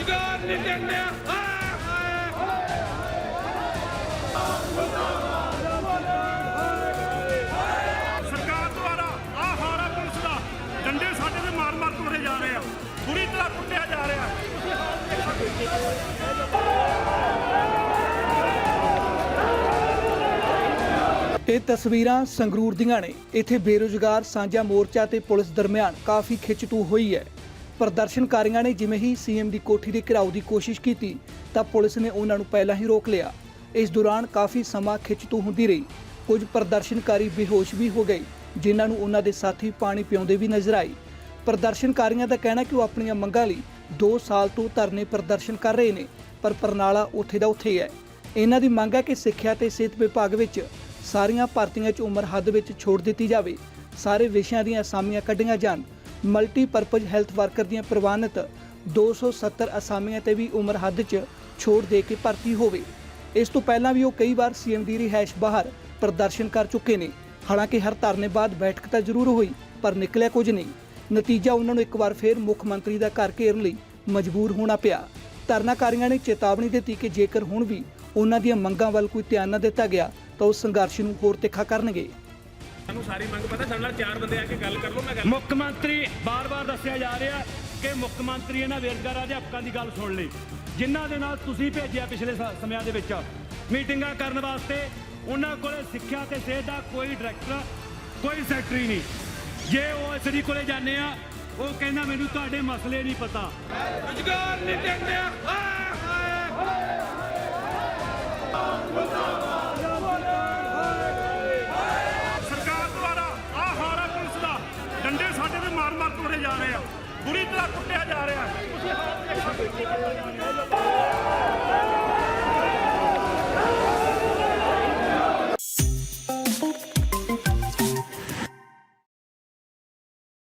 ਰੁਜ਼ਗਾਰ ਨਹੀਂ ਦਿੰਦੇ। ਹਾਏ ਹਾਏ ਸਰਕਾਰ ਦੁਆਰਾ ਆਹ ਹਾਰਾ ਪੁਲਿਸ ਦਾ ਡੰਡੇ ਸਾਡੇ ਤੇ ਮਾਰ ਮਾਰ ਤੋੜੇ ਜਾ ਰਹੇ ਆ। ਬੁਰੀ ਤਰ੍ਹਾਂ ਕੁੱਟਿਆ ਜਾ ਰਿਹਾ। ਇਹ ਤਸਵੀਰਾਂ ਸੰਗਰੂਰ ਦੀਆਂ ਨੇ। ਇੱਥੇ ਬੇਰੁਜ਼ਗਾਰ ਸਾਂਝਾ ਮੋਰਚਾ ਤੇ ਪੁਲਿਸ ਦਰਮਿਆਨ ਕਾਫੀ ਖਿੱਚਤੂ ਹੋਈ ਹੈ। ਪ੍ਰਦਰਸ਼ਨਕਾਰੀਆਂ ਨੇ ਜਿਵੇਂ ਹੀ ਸੀਐਮ ਦੀ ਕੋਠੀ ਦੇ ਘਿਰਾਓ ਦੀ ਕੋਸ਼ਿਸ਼ ਕੀਤੀ, ਤਾਂ ਪੁਲਿਸ ਨੇ ਉਹਨਾਂ ਨੂੰ ਪਹਿਲਾਂ ਹੀ ਰੋਕ ਲਿਆ। ਇਸ ਦੌਰਾਨ ਕਾਫੀ ਸਮਾਂ ਖਿੱਚਤੂ ਹੁੰਦੀ ਰਹੀ। ਕੁਝ ਪ੍ਰਦਰਸ਼ਨਕਾਰੀ ਬੇਹੋਸ਼ ਵੀ ਹੋ ਗਏ, ਜਿਨ੍ਹਾਂ ਨੂੰ ਉਹਨਾਂ ਦੇ ਸਾਥੀ ਪਾਣੀ ਪਿਆਉਂਦੇ ਵੀ ਨਜ਼ਰ ਆਏ। ਪ੍ਰਦਰਸ਼ਨਕਾਰੀਆਂ ਦਾ ਕਹਿਣਾ ਕਿ ਉਹ ਆਪਣੀਆਂ ਮੰਗਾਂ ਲਈ 2 ਸਾਲ ਤੋਂ ਧਰਨੇ ਪ੍ਰਦਰਸ਼ਨ ਕਰ ਰਹੇ ਨੇ, ਪਰ ਪਰਨਾਲਾ ਉੱਥੇ ਦਾ ਉੱਥੇ ਹੈ। ਇਹਨਾਂ ਦੀ ਮੰਗ ਹੈ ਕਿ ਸਿੱਖਿਆ ਤੇ ਸਿਹਤ ਵਿਭਾਗ ਵਿੱਚ ਸਾਰੀਆਂ ਭਰਤੀਆਂ 'ਚ ਉਮਰ ਹੱਦ ਵਿੱਚ ਛੋੜ ਦਿੱਤੀ ਜਾਵੇ। ਸਾਰੇ ਵਿਸ਼ਿਆਂ ਦੀਆਂ ਅਸਾਮੀਆਂ ਕੱਢੀਆਂ ਜਾਣ। ਮਲਟੀਪਰਪਜ਼ ਹੈਲਥ ਵਰਕਰ ਦੀਆਂ ਪ੍ਰਵਾਨਿਤ 270 ਅਸਾਮੀਆਂ ਤੇ ਵੀ ਉਮਰ ਹੱਦ 'ਚ ਛੋੜ ਦੇ ਕੇ ਭਰਤੀ ਹੋਵੇ। ਇਸ ਤੋਂ ਪਹਿਲਾਂ ਵੀ ਉਹ ਕਈ ਵਾਰ ਸੀਐਮ ਦੀ ਰਿਹਾਇਸ਼ ਬਾਹਰ ਪ੍ਰਦਰਸ਼ਨ ਕਰ ਚੁੱਕੇ ਨੇ। ਹਾਲਾਂਕਿ ਹਰ ਧਰਨੇ ਬਾਅਦ ਬੈਠਕ ਤਾਂ ਜ਼ਰੂਰ ਹੋਈ, ਪਰ ਨਿਕਲਿਆ ਕੁਝ ਨਹੀਂ। ਨਤੀਜਾ ਉਹਨਾਂ ਨੂੰ ਇੱਕ ਵਾਰ ਫੇਰ ਮੁੱਖ ਮੰਤਰੀ ਦਾ ਘਰ ਘੇਰਨ ਲਈ ਮਜਬੂਰ ਹੋਣਾ ਪਿਆ। ਧਰਨਾਕਾਰੀਆਂ ਨੇ ਚੇਤਾਵਨੀ ਦਿੱਤੀ ਕਿ ਜੇਕਰ ਹੁਣ ਵੀ ਉਹਨਾਂ ਦੀਆਂ ਮੰਗਾਂ ਵੱਲ ਕੋਈ ਧਿਆਨ ਨਾ ਦਿੱਤਾ ਗਿਆ, ਤਾਂ ਉਹ ਸੰਘਰਸ਼ ਨੂੰ ਹੋਰ ਤਿੱਖਾ ਕਰਨਗੇ। ਸਾਨੂੰ ਸਾਰੀ ਮੰਗ ਪਤਾ ਸਾਡੇ ਨਾਲ ਚਾਰ ਬੰਦੇ ਆ ਕੇ ਗੱਲ ਕਰ ਲਓ ਮੈਂ ਗੱਲ ਮੁੱਖ ਮੰਤਰੀ ਬਾਰ-ਬਾਰ ਦੱਸਿਆ ਜਾ ਰਿਹਾ ਕਿ ਮੁੱਖ ਮੰਤਰੀ ਇਹਨਾਂ ਦੇ ਹੱਕਾਂ ਦੀ ਗੱਲ ਸੁਣ ਲਈ। ਜਿਨ੍ਹਾਂ ਦੇ ਨਾਲ ਤੁਸੀਂ ਭੇਜਿਆ ਪਿਛਲੇ ਸਮਿਆਂ ਦੇ ਵਿੱਚ। ਮੀਟਿੰਗਾਂ ਕਰਨ ਵਾਸਤੇ ਉਹਨਾਂ ਕੋਲੇ ਸਿੱਖਿਆ ਤੇ ਸਿਹਤ ਦਾ ਕੋਈ ਡਾਇਰੈਕਟਰ ਕੋਈ ਸੈਕਟਰੀ ਨਹੀਂ। ਜੇ ਉਹ ਐਸਡੀ ਕੋਲੇ ਜਾਂਦੇ ਆ ਉਹ ਕਹਿੰਦਾ ਮੈਨੂੰ ਤੁਹਾਡੇ ਮਸਲੇ ਨਹੀਂ ਪਤਾ। ਰੁਜ਼ਗਾਰ ਨਹੀਂ ਦਿੰਦੇ ਹਾਏ ਮਾਰ ਮਾਰ ਤੋੜੇ ਜਾ ਰਹੇ ਆ। ਬੁਰੀ ਤਰ੍ਹਾਂ ਕੁੱਟਿਆ ਜਾ ਰਿਹਾ।